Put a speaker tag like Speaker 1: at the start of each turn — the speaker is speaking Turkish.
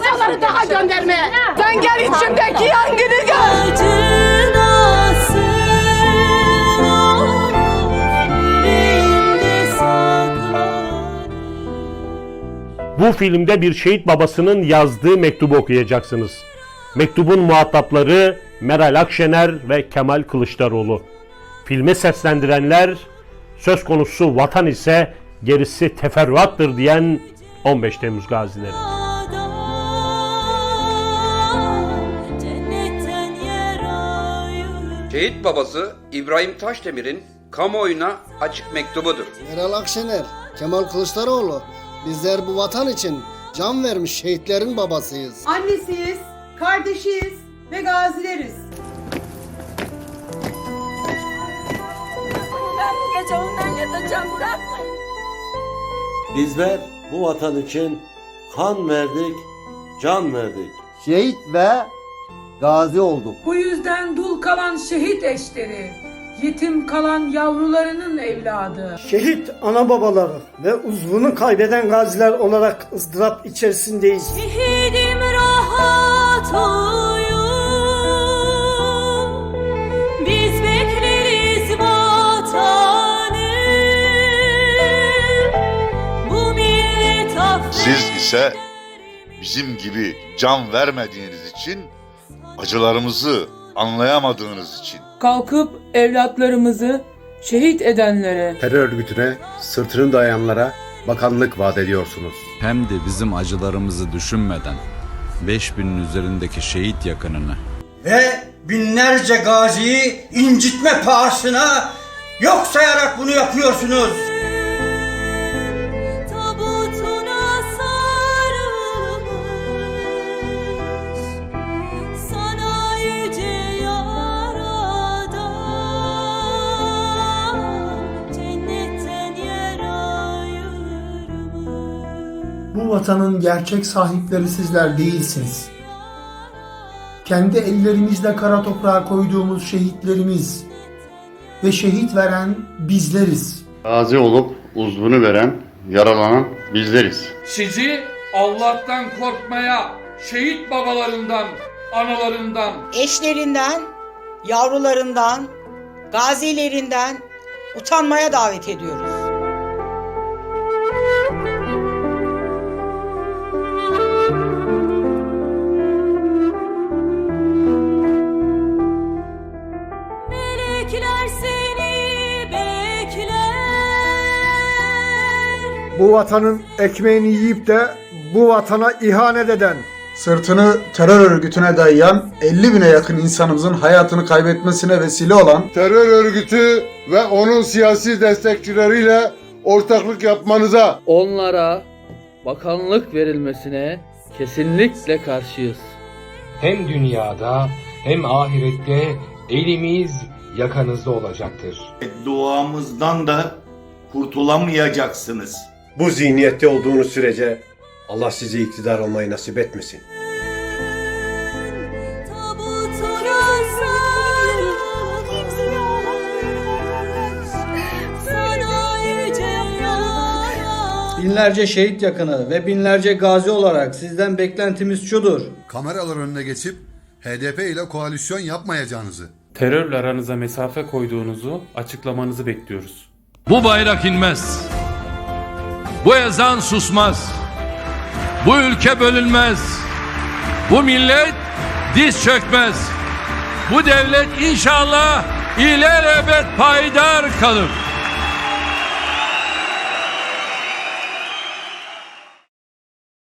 Speaker 1: insanları daha göndermeye. Sen gel içimdeki yangını gör. Bu filmde bir şehit babasının yazdığı mektubu okuyacaksınız. Mektubun muhatapları Meral Akşener ve Kemal Kılıçdaroğlu. Filmi seslendirenler söz konusu vatan ise gerisi teferruattır diyen 15 Temmuz gazileri.
Speaker 2: Şehit babası İbrahim Taşdemir'in kamuoyuna açık mektubudur.
Speaker 3: Meral Akşener, Kemal Kılıçdaroğlu. Bizler bu vatan için can vermiş şehitlerin babasıyız.
Speaker 4: Annesiyiz, kardeşiyiz ve gazileriz.
Speaker 5: Ben bu gece ondan yatacağım bırakmayın
Speaker 6: Bizler bu vatan için kan verdik, can verdik.
Speaker 7: şehit ve gazi olduk.
Speaker 8: Bu yüzden dul kalan şehit eşleri, yetim kalan yavrularının evladı.
Speaker 9: Şehit ana babaları ve uzvunu kaybeden gaziler olarak ızdırap içerisindeyiz.
Speaker 5: Şehidim rahat uyu Biz bekleriz vatanı Bu millet affeder
Speaker 10: Siz ise bizim gibi can vermediğiniz için, acılarımızı anlayamadığınız için
Speaker 8: Kalkıp evlatlarımızı şehit edenlere
Speaker 11: terör örgütüne sırtını dayanlara bakanlık vaat ediyorsunuz.
Speaker 12: Hem de bizim acılarımızı düşünmeden 5000'in üzerindeki şehit yakınını
Speaker 9: Ve binlerce gaziyi incitme pahasına yok sayarak bunu yapıyorsunuz. Bu vatanın gerçek sahipleri sizler değilsiniz. Kendi ellerimizle kara toprağa koyduğumuz şehitlerimiz ve şehit veren bizleriz.
Speaker 11: Gazi olup uzvunu veren, yaralanan bizleriz.
Speaker 8: sizi Allah'tan korkmaya, şehit babalarından, analarından,
Speaker 4: Eşlerinden, yavrularından, gazilerinden utanmaya davet ediyoruz.
Speaker 9: Bu vatanın ekmeğini yiyip de bu vatana ihanet eden, sırtını terör örgütüne dayayan 50 bine yakın insanımızın hayatını kaybetmesine vesile olan
Speaker 11: Terör örgütü ve onun siyasi destekçileriyle ortaklık yapmanıza
Speaker 8: onlara bakanlık verilmesine kesinlikle karşıyız.
Speaker 9: hem dünyada hem ahirette elimiz yakanızda olacaktır.
Speaker 10: Duamızdan da kurtulamayacaksınız.
Speaker 11: Bu zihniyette olduğunuz sürece Allah size iktidar olmayı nasip etmesin.
Speaker 9: Binlerce şehit yakını ve binlerce gazi olarak sizden beklentimiz şudur.
Speaker 11: Kameralar önüne geçip HDP ile koalisyon yapmayacağınızı,
Speaker 12: terörle aranıza mesafe koyduğunuzu açıklamanızı bekliyoruz.
Speaker 8: Bu bayrak inmez. Bu ezan susmaz. Bu ülke bölünmez. Bu millet diz çökmez. Bu devlet inşallah ilelebet payidar kalır.